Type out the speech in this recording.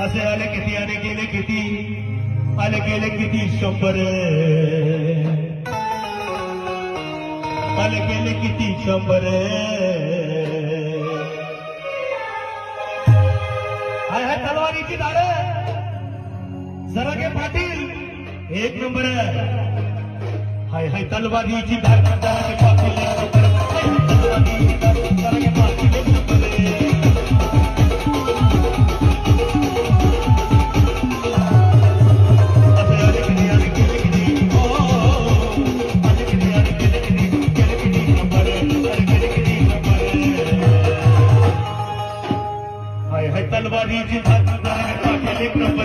असे आले किती, आले गेले किती, आले गेले किती शंभर. आले गेले किती शंभर. हाय हाय, तलवारीची दाड जरा घे पाटील. एक नंबर. हाय हाय, तलवारीची धार नंबर हाय हाय